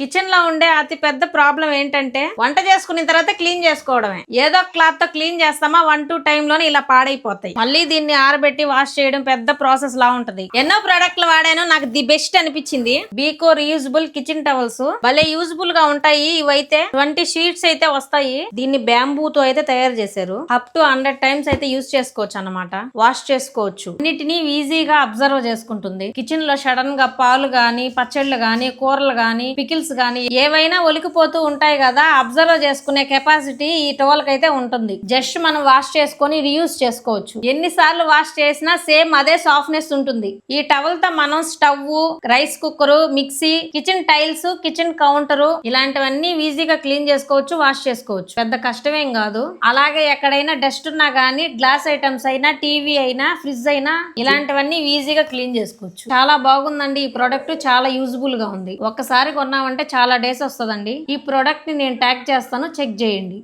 కిచెన్లో ఉండే అతి పెద్ద ప్రాబ్లం ఏంటంటే వంట చేసుకున్న తర్వాత క్లీన్ చేసుకోవడమే. ఏదో క్లాత్తో క్లీన్ చేస్తామా? వన్ టూ టైమ్లోనే ఇలా పాడైపోతాయి. మళ్ళీ దీన్ని ఆరబెట్టి వాష్ చేయడం పెద్ద ప్రాసెస్ లా ఉంటది. ఎన్నో ప్రోడక్ట్లు వాడాను. నాకు ది బెస్ట్ అనిపించింది. Beco reusable kitchen towels. భలే యూజ్ఫుల్గా ఉంటాయి. ఇవైతే ట్వంటీ షీట్స్ అయితే వస్తాయి. దీన్ని బ్యాంబూతో అయితే తయారు చేశారు. అప్ టు హండ్రెడ్ టైమ్స్ అయితే యూజ్ చేసుకోవచ్చు అన్నమాట. వాష్ చేసుకోవచ్చు. అన్నిటిని ఈజీగా అబ్జర్వ్ చేసుకుంటుంది. కిచెన్లో సడన్గా పాలు గాని పచ్చళ్ళు గాని కూరలు గాని పికిల్స్ గాని ఏవైనా ఒలికిపోతూ ఉంటాయి కదా అబ్జర్వ్ చేసుకునే కెపాసిటీ ఈ టోల్కి అయితే ఉంటుంది. జస్ట్ మనం వాష్ చేసుకొని రీయూస్ చేసుకోవచ్చు. ఎన్నిసార్లు వాష్ చేసినా సేమ్ అదే సాఫ్ట్నెస్ ఉంటుంది. ఈ టవల్తో మనం stove rice cooker mixie kitchen tiles kitchen counter ఇలాంటివన్నీ ఈజీగా క్లీన్ చేసుకోవచ్చు వాష్ చేసుకోవచ్చు. పెద్ద కష్టమేం కాదు. అలాగే ఎక్కడైనా డస్ట్ ఉన్నా గానీ గ్లాస్ ఐటమ్స్ అయినా టీవీ అయినా ఫ్రిడ్జ్ అయినా ఇలాంటివన్నీ ఈజీగా క్లీన్ చేసుకోవచ్చు. చాలా బాగుందండి. ఈ ప్రోడక్ట్ చాలా యూజ్ఫుల్గా ఉంది. ఒక్కసారి కొన్నామంటే అంటే చాలా డేస్ వస్తుందండి. ఈ ప్రోడక్ట్ని నేను ట్యాగ్ చేస్తాను చెక్ చేయండి.